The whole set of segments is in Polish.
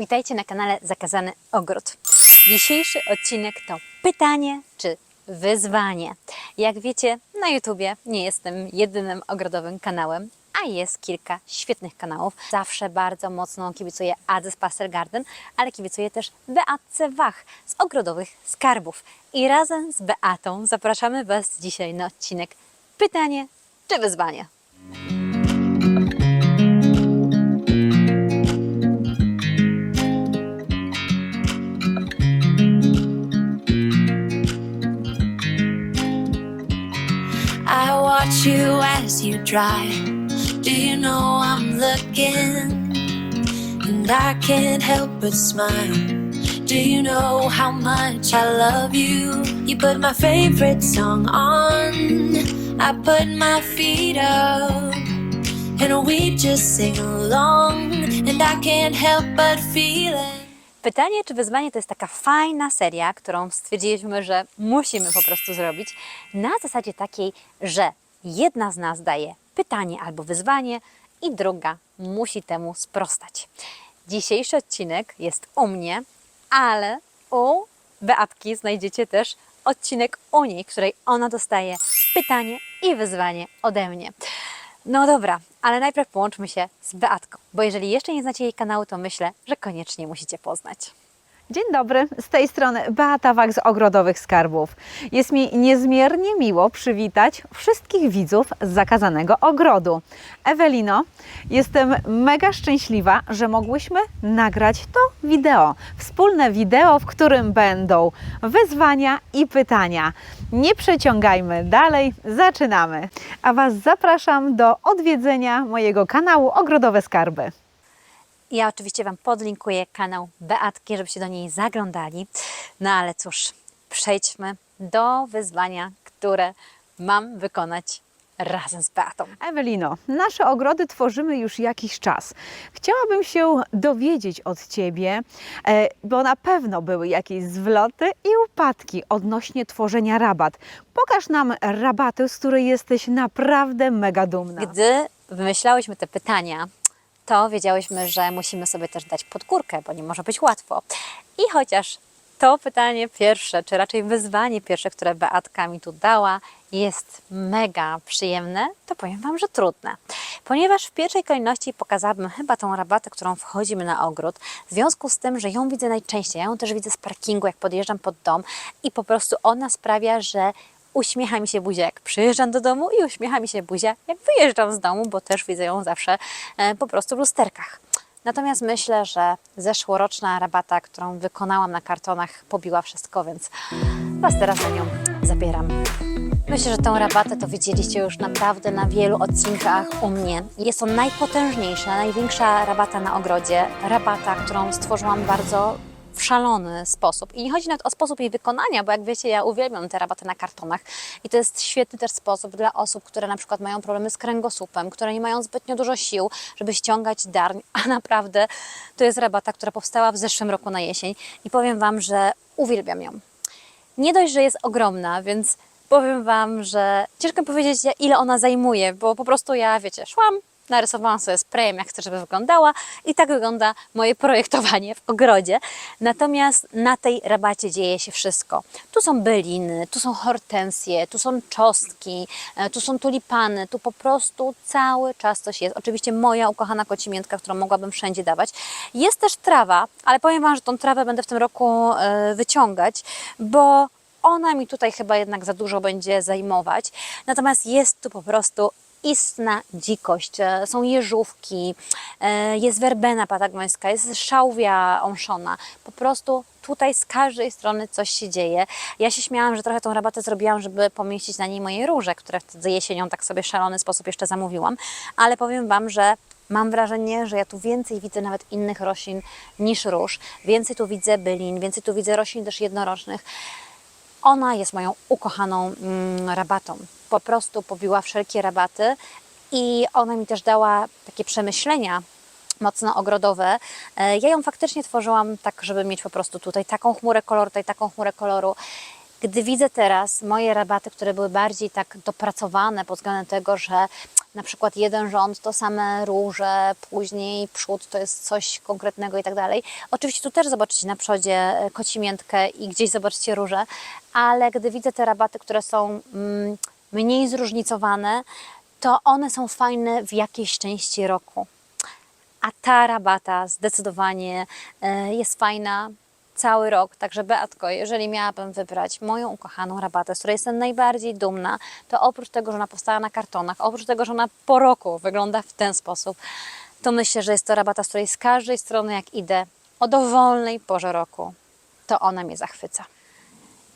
Witajcie na kanale Zakazany Ogród. Dzisiejszy odcinek to pytanie czy wyzwanie. Jak wiecie, na YouTubie nie jestem jedynym ogrodowym kanałem, a jest kilka świetnych kanałów. Zawsze bardzo mocno kibicuję Adze z Pastel Garden, ale kibicuję też Beatce Wach z Ogrodowych Skarbów. I razem z Beatą zapraszamy Was dzisiaj na odcinek pytanie czy wyzwanie. You as you drive. Do you know I'm looking? And I can't help but smile. Do you know how much I love you? You put my favorite song on. I put my feet up. And we just sing along. And I can't help but feel it. Pytanie czy wyzwanie to jest taka fajna seria, którą stwierdziliśmy, że musimy po prostu zrobić na zasadzie takiej, że jedna z nas daje pytanie albo wyzwanie i druga musi temu sprostać. Dzisiejszy odcinek jest u mnie, ale u Beatki znajdziecie też odcinek u niej, której ona dostaje pytanie i wyzwanie ode mnie. No dobra, ale najpierw połączmy się z Beatką, bo jeżeli jeszcze nie znacie jej kanału, to myślę, że koniecznie musicie poznać. Dzień dobry, z tej strony Beata Wach z Ogrodowych Skarbów. Jest mi niezmiernie miło przywitać wszystkich widzów z zakazanego ogrodu. Ewelino, jestem mega szczęśliwa, że mogłyśmy nagrać to wideo. Wspólne wideo, w którym będą wyzwania i pytania. Nie przeciągajmy dalej, zaczynamy. A Was zapraszam do odwiedzenia mojego kanału Ogrodowe Skarby. Ja oczywiście Wam podlinkuję kanał Beatki, żebyście do niej zaglądali. No ale cóż, przejdźmy do wyzwania, które mam wykonać razem z Beatą. Ewelino, nasze ogrody tworzymy już jakiś czas. Chciałabym się dowiedzieć od Ciebie, e, bo na pewno były jakieś zwloty i upadki odnośnie tworzenia rabat. Pokaż nam rabaty, z której jesteś naprawdę mega dumna. Gdy wymyślałyśmy te pytania, to wiedziałyśmy, że musimy sobie też dać podgórkę, bo nie może być łatwo. I chociaż to pytanie pierwsze, czy raczej wyzwanie pierwsze, które Beatka mi tu dała, jest mega przyjemne, to powiem Wam, że trudne. Ponieważ w pierwszej kolejności pokazałabym chyba tą rabatę, którą wchodzimy na ogród, w związku z tym, że ją widzę najczęściej. Ja ją też widzę z parkingu, jak podjeżdżam pod dom i po prostu ona sprawia, że uśmiecha mi się buzia, jak przyjeżdżam do domu i uśmiecha mi się buzia, jak wyjeżdżam z domu, bo też widzę ją zawsze e, po prostu w lusterkach. Natomiast myślę, że zeszłoroczna rabata, którą wykonałam na kartonach, pobiła wszystko, więc Was teraz na nią zabieram. Myślę, że tą rabatę to widzieliście już naprawdę na wielu odcinkach u mnie. Jest to najpotężniejsza, największa rabata na ogrodzie. Rabata, którą stworzyłam bardzo w szalony sposób. I nie chodzi nawet o sposób jej wykonania, bo jak wiecie, ja uwielbiam te rabaty na kartonach. I to jest świetny też sposób dla osób, które na przykład mają problemy z kręgosłupem, które nie mają zbytnio dużo sił, żeby ściągać darń. A naprawdę to jest rabata, która powstała w zeszłym roku na jesień. I powiem Wam, że uwielbiam ją nie dość, że jest ogromna, więc powiem Wam, że ciężko powiedzieć, ile ona zajmuje, bo po prostu ja, wiecie, szłam, narysowałam sobie sprayem, jak chcę, żeby wyglądała i tak wygląda moje projektowanie w ogrodzie. Natomiast na tej rabacie dzieje się wszystko. Tu są byliny, tu są hortensje, tu są czosnki, e, tu są tulipany, tu po prostu cały czas coś jest. Oczywiście moja ukochana kocimiętka, którą mogłabym wszędzie dawać. Jest też trawa, ale powiem Wam, że tą trawę będę w tym roku e, wyciągać, bo ona mi tutaj chyba jednak za dużo będzie zajmować. Natomiast jest tu po prostu istna dzikość. E, Są jeżówki, e, jest werbena patagońska, jest szałwia omszona. Po prostu tutaj z każdej strony coś się dzieje. Ja się śmiałam, że trochę tą rabatę zrobiłam, żeby pomieścić na niej moje róże, które wtedy jesienią tak sobie w szalony sposób jeszcze zamówiłam. Ale powiem Wam, że Mam wrażenie, że ja tu więcej widzę nawet innych roślin niż róż. Więcej tu widzę bylin, więcej tu widzę roślin też jednorocznych. Ona jest moją ukochaną mm, rabatą. Po prostu pobiła wszelkie rabaty i ona mi też dała takie przemyślenia mocno ogrodowe. E, Ja ją faktycznie tworzyłam tak, żeby mieć po prostu tutaj taką chmurę koloru, tutaj taką chmurę koloru. Gdy widzę teraz moje rabaty, które były bardziej tak dopracowane pod względem tego, że na przykład jeden rząd to same róże, później przód to jest coś konkretnego i tak dalej. Oczywiście tu też zobaczycie na przodzie e, kocimiętkę i gdzieś zobaczycie róże, ale gdy widzę te rabaty, które są mm, mniej zróżnicowane, to one są fajne w jakiejś części roku. A ta rabata zdecydowanie e, jest fajna cały rok. Także Beatko, jeżeli miałabym wybrać moją ukochaną rabatę, z której jestem najbardziej dumna, to oprócz tego, że ona powstała na kartonach, oprócz tego, że ona po roku wygląda w ten sposób, to myślę, że jest to rabata, z której z każdej strony jak idę o dowolnej porze roku, to ona mnie zachwyca.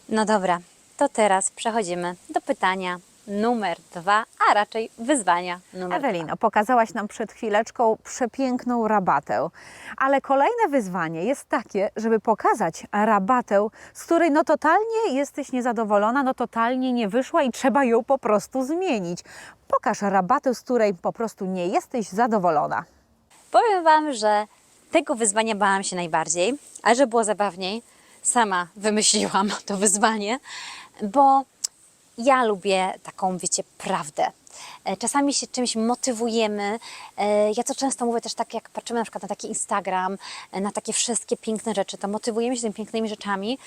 No dobra, to teraz przechodzimy do pytania numer dwa, a raczej wyzwania numer dwa. Ewelino, pokazałaś nam przed chwileczką przepiękną rabatę, ale kolejne wyzwanie jest takie, żeby pokazać rabatę, z której no totalnie jesteś niezadowolona, no totalnie nie wyszła i trzeba ją po prostu zmienić. Pokaż rabatę, z której po prostu nie jesteś zadowolona. Powiem Wam, że tego wyzwania bałam się najbardziej, a że było zabawniej, sama wymyśliłam to wyzwanie, bo ja lubię taką, wiecie, prawdę. E, Czasami się czymś motywujemy. E, Ja to często mówię też tak, jak patrzymy na przykład na taki Instagram, e, na takie wszystkie piękne rzeczy, to motywujemy się tymi pięknymi rzeczami,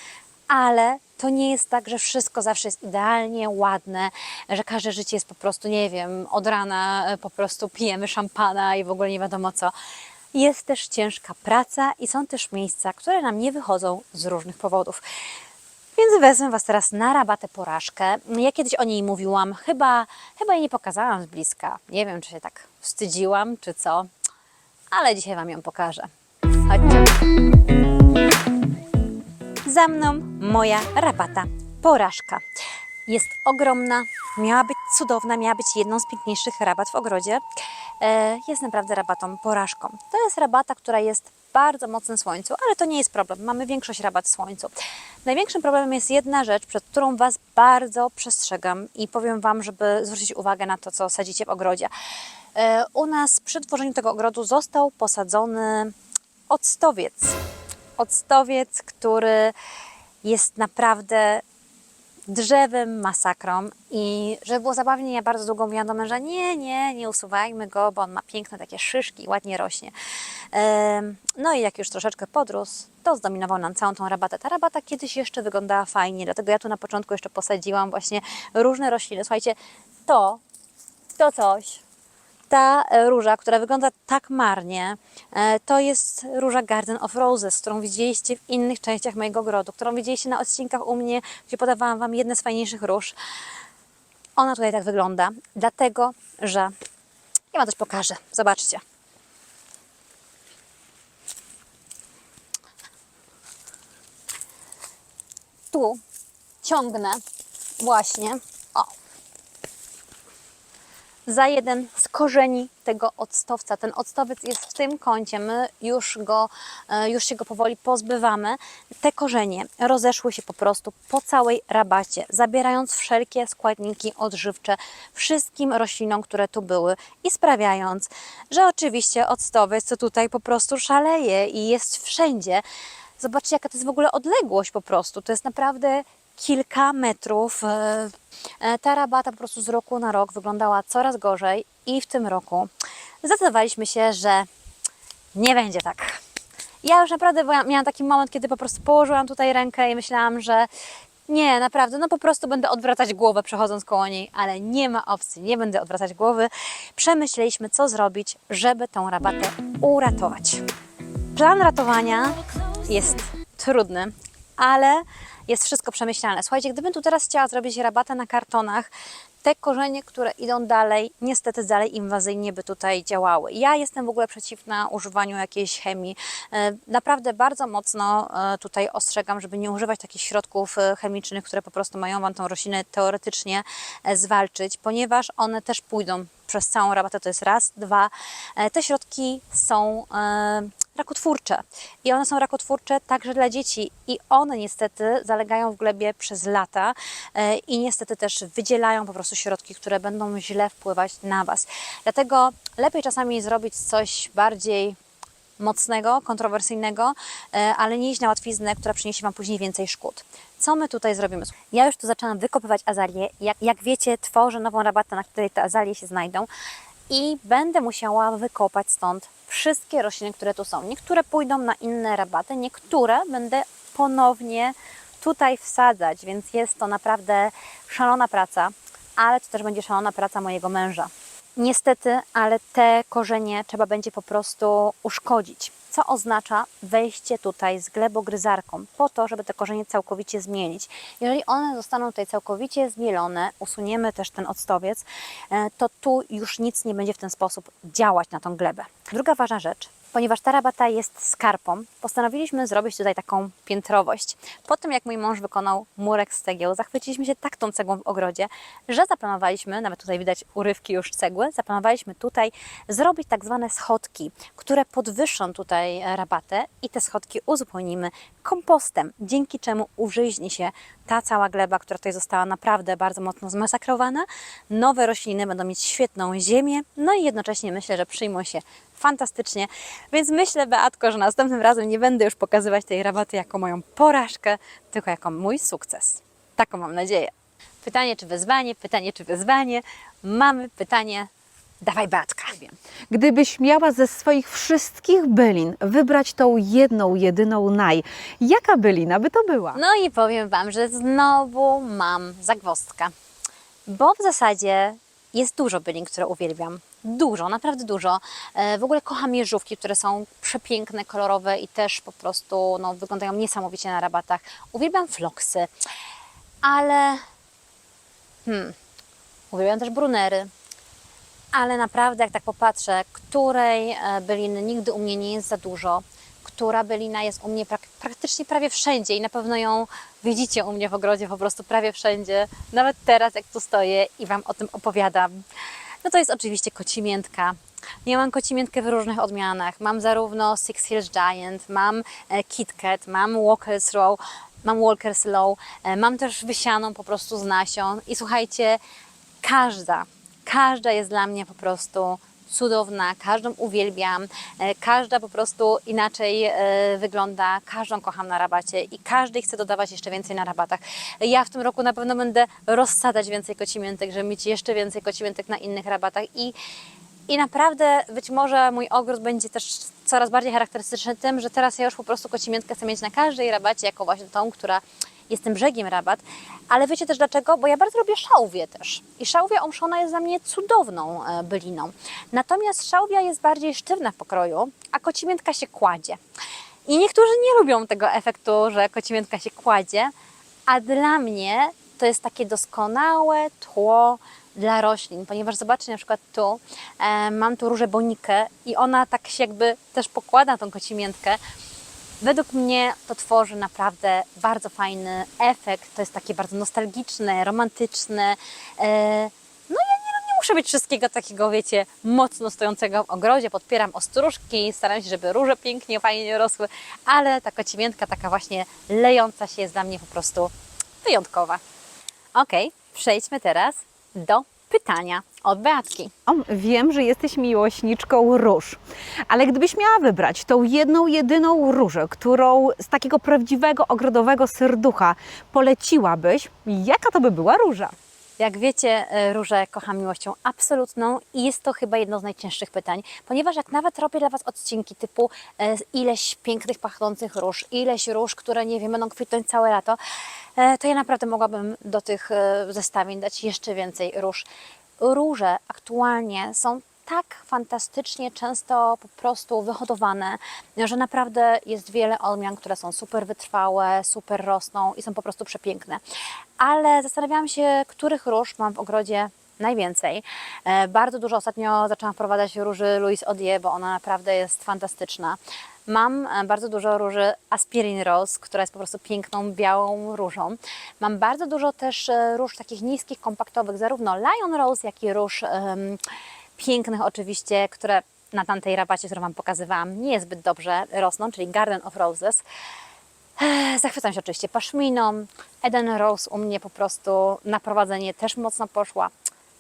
ale to nie jest tak, że wszystko zawsze jest idealnie, ładne, że każde życie jest po prostu, nie wiem, od rana po prostu pijemy szampana i w ogóle nie wiadomo co. Jest też ciężka praca i są też miejsca, które nam nie wychodzą z różnych powodów. Więc wezmę Was teraz na rabatę porażkę. Ja kiedyś o niej mówiłam, chyba, chyba jej nie pokazałam z bliska. Nie wiem, czy się tak wstydziłam, czy co, ale dzisiaj Wam ją pokażę. Chodźcie. Za mną moja rabata porażka. Jest ogromna, miała być cudowna, miała być jedną z piękniejszych rabat w ogrodzie. E, Jest naprawdę rabatą porażką. To jest rabata, która jest bardzo mocnym słońcu, ale to nie jest problem. Mamy większość rabat w słońcu. Największym problemem jest jedna rzecz, przed którą Was bardzo przestrzegam i powiem Wam, żeby zwrócić uwagę na to, co sadzicie w ogrodzie. E, U nas przy tworzeniu tego ogrodu został posadzony octowiec. Octowiec, który jest naprawdę drzewem masakrą i żeby było zabawnie, ja bardzo długo mówiłam do męża, nie, nie, nie usuwajmy go, bo on ma piękne takie szyszki i ładnie rośnie. No i jak już troszeczkę podrósł, to zdominował nam całą tą rabatę. Ta rabata kiedyś jeszcze wyglądała fajnie, dlatego ja tu na początku jeszcze posadziłam właśnie różne rośliny. Słuchajcie, to, to coś, ta e, róża, która wygląda tak marnie, e, to jest róża Garden of Roses, którą widzieliście w innych częściach mojego ogrodu, którą widzieliście na odcinkach u mnie, gdzie podawałam Wam jedne z fajniejszych róż. Ona tutaj tak wygląda, dlatego że ja Wam coś pokażę. Zobaczcie. Tu ciągnę właśnie, o, za jeden z korzeni tego octowca. Ten octowiec jest w tym kącie, my już, go, e, już się go powoli pozbywamy. Te korzenie rozeszły się po prostu po całej rabacie, zabierając wszelkie składniki odżywcze wszystkim roślinom, które tu były i sprawiając, że oczywiście octowiec to tutaj po prostu szaleje i jest wszędzie. Zobaczcie, jaka to jest w ogóle odległość po prostu. To jest naprawdę kilka metrów. E, e, Ta rabata po prostu z roku na rok wyglądała coraz gorzej i w tym roku zdecydowaliśmy się, że nie będzie tak. Ja już naprawdę miałam taki moment, kiedy po prostu położyłam tutaj rękę i myślałam, że nie, naprawdę, no po prostu będę odwracać głowę przechodząc koło niej, ale nie ma opcji, nie będę odwracać głowy. Przemyśleliśmy, co zrobić, żeby tą rabatę uratować. Plan ratowania jest trudny, ale jest wszystko przemyślane. Słuchajcie, gdybym tu teraz chciała zrobić rabatę na kartonach, te korzenie, które idą dalej, niestety dalej inwazyjnie by tutaj działały. Ja jestem w ogóle przeciwna używaniu jakiejś chemii. E, Naprawdę bardzo mocno e, tutaj ostrzegam, żeby nie używać takich środków e, chemicznych, które po prostu mają Wam tą roślinę teoretycznie zwalczyć, ponieważ one też pójdą przez całą rabatę, to jest raz. Dwa, te środki są rakotwórcze i one są rakotwórcze także dla dzieci i one niestety zalegają w glebie przez lata e, i niestety też wydzielają po prostu środki, które będą źle wpływać na Was. Dlatego lepiej czasami zrobić coś bardziej mocnego, kontrowersyjnego, e, ale nie iść na łatwiznę, która przyniesie Wam później więcej szkód. Co my tutaj zrobimy? Ja już tu zaczęłam wykopywać azalię. Jak, jak wiecie, tworzę nową rabatę, na której te azalie się znajdą i będę musiała wykopać stąd wszystkie rośliny, które tu są. Niektóre pójdą na inne rabaty, niektóre będę ponownie tutaj wsadzać, więc jest to naprawdę szalona praca, ale to też będzie szalona praca mojego męża. Niestety, ale te korzenie trzeba będzie po prostu uszkodzić. Co oznacza wejście tutaj z glebogryzarką, po to, żeby te korzenie całkowicie zmielić. Jeżeli one zostaną tutaj całkowicie zmielone, usuniemy też ten octowiec, e, to tu już nic nie będzie w ten sposób działać na tą glebę. Druga ważna rzecz, ponieważ ta rabata jest skarpą, postanowiliśmy zrobić tutaj taką piętrowość. Po tym, jak mój mąż wykonał murek z cegieł, zachwyciliśmy się tak tą cegłą w ogrodzie, że zaplanowaliśmy, nawet tutaj widać urywki już cegły, zaplanowaliśmy tutaj zrobić tak zwane schodki, które podwyższą tutaj rabatę i te schodki uzupełnimy kompostem, dzięki czemu użyźni się ta cała gleba, która tutaj została naprawdę bardzo mocno zmasakrowana. Nowe rośliny będą mieć świetną ziemię, no i jednocześnie myślę, że przyjmą się fantastycznie. Więc myślę, Beatko, że następnym razem nie będę już pokazywać tej rabaty jako moją porażkę, tylko jako mój sukces. Taką mam nadzieję. Pytanie czy wyzwanie, pytanie czy wyzwanie. Mamy pytanie. Dawaj, Beatka. Gdybyś miała ze swoich wszystkich bylin wybrać tą jedną, jedyną naj, jaka bylina by to była? No i powiem Wam, że znowu mam zagwozdkę. Bo w zasadzie jest dużo bylin, które uwielbiam. Dużo, naprawdę dużo. E, W ogóle kocham jeżówki, które są przepiękne, kolorowe i też po prostu no, wyglądają niesamowicie na rabatach. Uwielbiam floksy, ale hmm, uwielbiam też brunery. Ale naprawdę, jak tak popatrzę, której e, byliny nigdy u mnie nie jest za dużo, która bylina jest u mnie prak- praktycznie prawie wszędzie i na pewno ją widzicie u mnie w ogrodzie po prostu prawie wszędzie, nawet teraz jak tu stoję i Wam o tym opowiadam. No to jest oczywiście kocimiętka. Ja mam kocimiętkę w różnych odmianach. Mam zarówno Six Hills Giant, mam e, Kit Kat, mam Walker's Row, mam Walker's Low, e, mam też wysianą po prostu z nasion i słuchajcie, każda, każda jest dla mnie po prostu cudowna, każdą uwielbiam, e, każda po prostu inaczej e, wygląda, każdą kocham na rabacie i każdej chcę dodawać jeszcze więcej na rabatach. Ja w tym roku na pewno będę rozsadzać więcej kocimiętek, żeby mieć jeszcze więcej kocimiętek na innych rabatach i i naprawdę być może mój ogród będzie też coraz bardziej charakterystyczny tym, że teraz ja już po prostu kocimiętkę chcę mieć na każdej rabacie, jako właśnie tą, która jest tym brzegiem rabat. Ale wiecie też dlaczego? Bo ja bardzo lubię szałwię też. I szałwia omszona jest dla mnie cudowną e, byliną. Natomiast szałwia jest bardziej sztywna w pokroju, a kocimiętka się kładzie. I niektórzy nie lubią tego efektu, że kocimiętka się kładzie, a dla mnie to jest takie doskonałe tło dla roślin, ponieważ zobaczcie na przykład tu, e, mam tu różę bonikę i ona tak się jakby też pokłada tą kocimiętkę. Według mnie to tworzy naprawdę bardzo fajny efekt. To jest takie bardzo nostalgiczne, romantyczne. E, no ja nie, nie muszę mieć wszystkiego takiego, wiecie, mocno stojącego w ogrodzie. Podpieram ostróżki, staram się, żeby róże pięknie, fajnie rosły, ale ta kocimiętka taka właśnie lejąca się jest dla mnie po prostu wyjątkowa. Ok, przejdźmy teraz do pytania od Beatki. O, Wiem, że jesteś miłośniczką róż, ale gdybyś miała wybrać tą jedną, jedyną różę, którą z takiego prawdziwego ogrodowego serducha poleciłabyś, jaka to by była róża? Jak wiecie, e, róże kocham miłością absolutną i jest to chyba jedno z najcięższych pytań, ponieważ jak nawet robię dla Was odcinki typu e, ileś pięknych, pachnących róż, ileś róż, które nie wiem, będą kwitnąć całe lato, e, to ja naprawdę mogłabym do tych zestawień dać jeszcze więcej róż. Róże aktualnie są tak fantastycznie często po prostu wyhodowane, że naprawdę jest wiele odmian, które są super wytrwałe, super rosną i są po prostu przepiękne. Ale zastanawiałam się, których róż mam w ogrodzie najwięcej. E, Bardzo dużo ostatnio zaczęłam wprowadzać róży Louis Odie, bo ona naprawdę jest fantastyczna. Mam e, bardzo dużo róży Aspirin Rose, która jest po prostu piękną, białą różą. Mam bardzo dużo też e, róż takich niskich, kompaktowych, zarówno Lion Rose, jak i róż em, pięknych oczywiście, które na tamtej rabacie, którą Wam pokazywałam, niezbyt dobrze rosną, czyli Garden of Roses. Zachwycam się oczywiście paszminą. Eden Rose u mnie po prostu na prowadzenie też mocno poszła,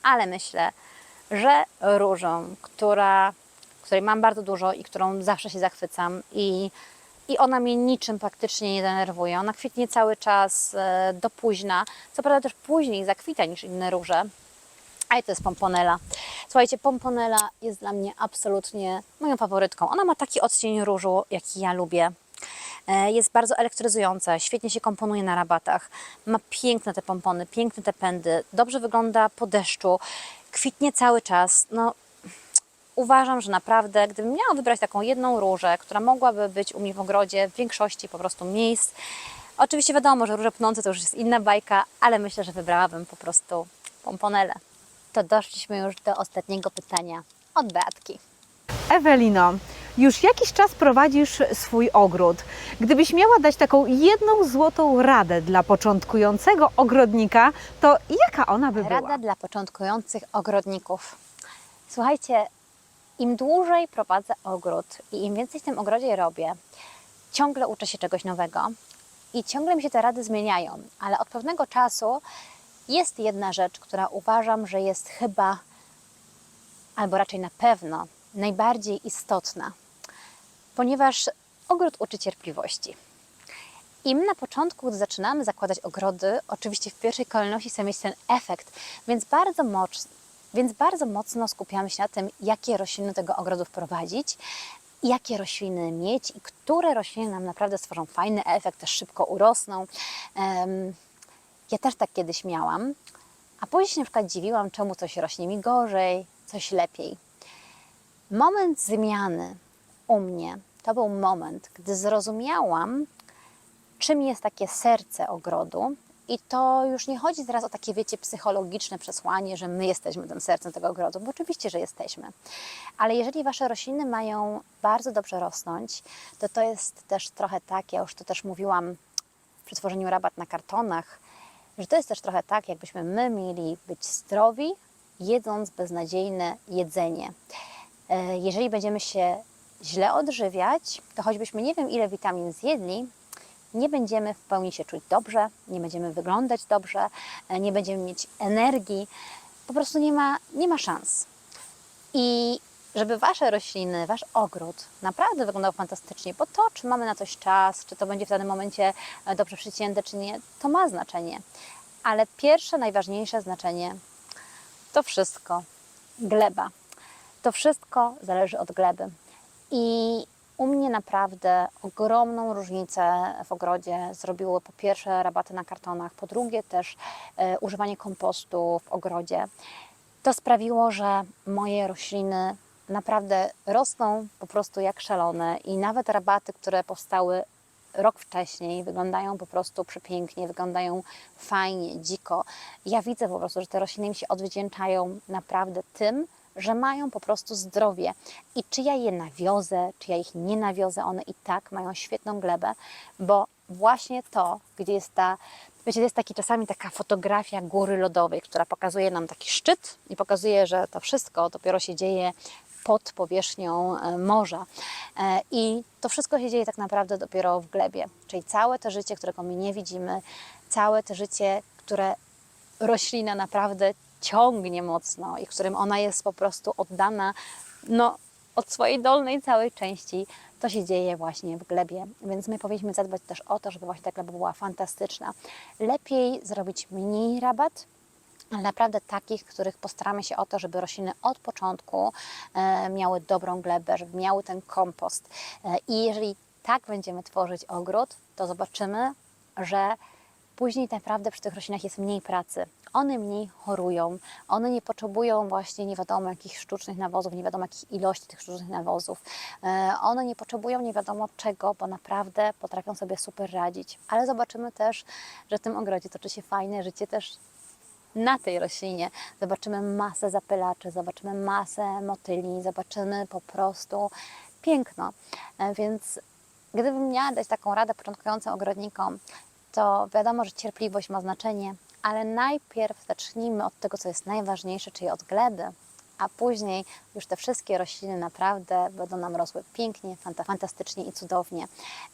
ale myślę, że różą, która, której mam bardzo dużo i którą zawsze się zachwycam i, i ona mnie niczym praktycznie nie denerwuje. Ona kwitnie cały czas e, do późna, co prawda też później zakwita niż inne róże, a i to jest pomponela. Słuchajcie, pomponela jest dla mnie absolutnie moją faworytką. Ona ma taki odcień różu, jaki ja lubię. E, Jest bardzo elektryzująca, świetnie się komponuje na rabatach. Ma piękne te pompony, piękne te pędy, dobrze wygląda po deszczu, kwitnie cały czas. No, uważam, że naprawdę, gdybym miała wybrać taką jedną różę, która mogłaby być u mnie w ogrodzie w większości po prostu miejsc, oczywiście wiadomo, że róże pnące to już jest inna bajka, ale myślę, że wybrałabym po prostu pomponelę. To doszliśmy już do ostatniego pytania od Beatki. Ewelino, już jakiś czas prowadzisz swój ogród. Gdybyś miała dać taką jedną złotą radę dla początkującego ogrodnika, to jaka ona by była? Rada dla początkujących ogrodników. Słuchajcie, im dłużej prowadzę ogród i im więcej w tym ogrodzie robię, ciągle uczę się czegoś nowego i ciągle mi się te rady zmieniają, ale od pewnego czasu jest jedna rzecz, która uważam, że jest chyba, albo raczej na pewno, najbardziej istotna, ponieważ ogród uczy cierpliwości. Im na początku, gdy zaczynamy zakładać ogrody, oczywiście w pierwszej kolejności chcemy mieć ten efekt, więc bardzo, moc, więc bardzo mocno skupiamy się na tym, jakie rośliny tego ogrodu wprowadzić, jakie rośliny mieć i które rośliny nam naprawdę stworzą fajny efekt, też szybko urosną. Em, ja też tak kiedyś miałam, a później się na przykład dziwiłam, czemu coś rośnie mi gorzej, coś lepiej. Moment zmiany u mnie to był moment, gdy zrozumiałam, czym jest takie serce ogrodu. I to już nie chodzi teraz o takie, wiecie, psychologiczne przesłanie, że my jesteśmy tym sercem tego ogrodu, bo oczywiście, że jesteśmy. Ale jeżeli wasze rośliny mają bardzo dobrze rosnąć, to to jest też trochę tak, ja już to też mówiłam przy tworzeniu rabat na kartonach, że to jest też trochę tak, jakbyśmy my mieli być zdrowi, jedząc beznadziejne jedzenie. E, Jeżeli będziemy się źle odżywiać, to choćbyśmy nie wiem ile witamin zjedli, nie będziemy w pełni się czuć dobrze, nie będziemy wyglądać dobrze, e, nie będziemy mieć energii, po prostu nie ma, nie ma szans. I żeby Wasze rośliny, Wasz ogród naprawdę wyglądał fantastycznie, bo to, czy mamy na coś czas, czy to będzie w danym momencie e, dobrze przycięte, czy nie, to ma znaczenie. Ale pierwsze, najważniejsze znaczenie to wszystko gleba. To wszystko zależy od gleby. I u mnie naprawdę ogromną różnicę w ogrodzie zrobiły po pierwsze rabaty na kartonach, po drugie też e, używanie kompostu w ogrodzie. To sprawiło, że moje rośliny naprawdę rosną po prostu jak szalone i nawet rabaty, które powstały rok wcześniej, wyglądają po prostu przepięknie, wyglądają fajnie, dziko. Ja widzę po prostu, że te rośliny mi się odwdzięczają naprawdę tym, że mają po prostu zdrowie. I czy ja je nawiozę, czy ja ich nie nawiozę, one i tak mają świetną glebę, bo właśnie to, gdzie jest ta, wiecie, jest taki czasami taka fotografia góry lodowej, która pokazuje nam taki szczyt i pokazuje, że to wszystko dopiero się dzieje pod powierzchnią e, morza. E, I to wszystko się dzieje tak naprawdę dopiero w glebie. Czyli całe to życie, którego my nie widzimy, całe to życie, które roślina naprawdę ciągnie mocno i którym ona jest po prostu oddana no, od swojej dolnej całej części, to się dzieje właśnie w glebie. Więc my powinniśmy zadbać też o to, żeby właśnie ta gleba była fantastyczna. Lepiej zrobić mniej rabat, ale naprawdę takich, których postaramy się o to, żeby rośliny od początku e, miały dobrą glebę, żeby miały ten kompost. E, I jeżeli tak będziemy tworzyć ogród, to zobaczymy, że później naprawdę przy tych roślinach jest mniej pracy. One mniej chorują, one nie potrzebują właśnie nie wiadomo jakich sztucznych nawozów, nie wiadomo jakich ilości tych sztucznych nawozów. E, One nie potrzebują nie wiadomo czego, bo naprawdę potrafią sobie super radzić. Ale zobaczymy też, że w tym ogrodzie toczy się fajne życie też na tej roślinie. Zobaczymy masę zapylaczy, zobaczymy masę motyli, zobaczymy po prostu piękno. E, Więc gdybym miała dać taką radę początkującym ogrodnikom, to wiadomo, że cierpliwość ma znaczenie, ale najpierw zacznijmy od tego, co jest najważniejsze, czyli od gleby, a później już te wszystkie rośliny naprawdę będą nam rosły pięknie, fanta- fantastycznie i cudownie.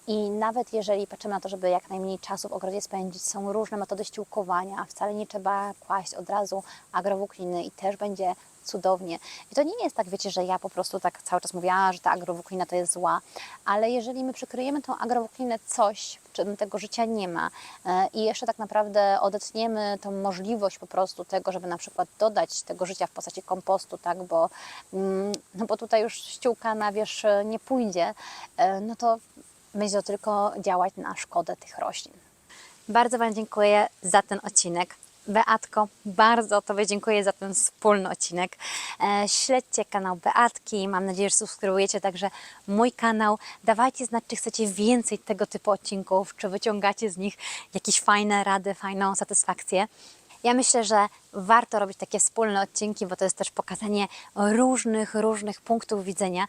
I nawet jeżeli patrzymy na to, żeby jak najmniej czasu w ogrodzie spędzić, są różne metody ściółkowania, wcale nie trzeba kłaść od razu agrowłókniny i też będzie cudownie. I to nie jest tak, wiecie, że ja po prostu tak cały czas mówię, a, że ta agrowoklina to jest zła, ale jeżeli my przykryjemy tą agrowoklinę coś, czym tego życia nie ma e, i jeszcze tak naprawdę odetniemy tą możliwość po prostu tego, żeby na przykład dodać tego życia w postaci kompostu, tak, bo, mm, no bo tutaj już ściółka na wierzch nie pójdzie, e, no to będzie to tylko działać na szkodę tych roślin. Bardzo Wam dziękuję za ten odcinek. Beatko, bardzo Tobie dziękuję za ten wspólny odcinek. E, śledźcie kanał Beatki, mam nadzieję, że subskrybujecie także mój kanał. Dawajcie znać, czy chcecie więcej tego typu odcinków, czy wyciągacie z nich jakieś fajne rady, fajną satysfakcję. Ja myślę, że warto robić takie wspólne odcinki, bo to jest też pokazanie różnych, różnych punktów widzenia.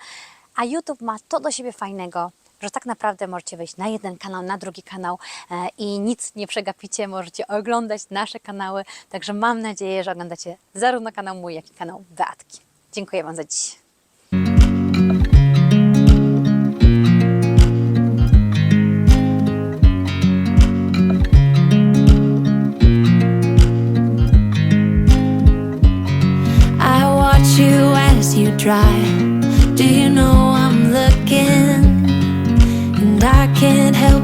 A YouTube ma to do siebie fajnego, że tak naprawdę możecie wejść na jeden kanał, na drugi kanał e, i nic nie przegapicie. Możecie oglądać nasze kanały. Także mam nadzieję, że oglądacie zarówno kanał mój, jak i kanał Beatki. Dziękuję Wam za dziś.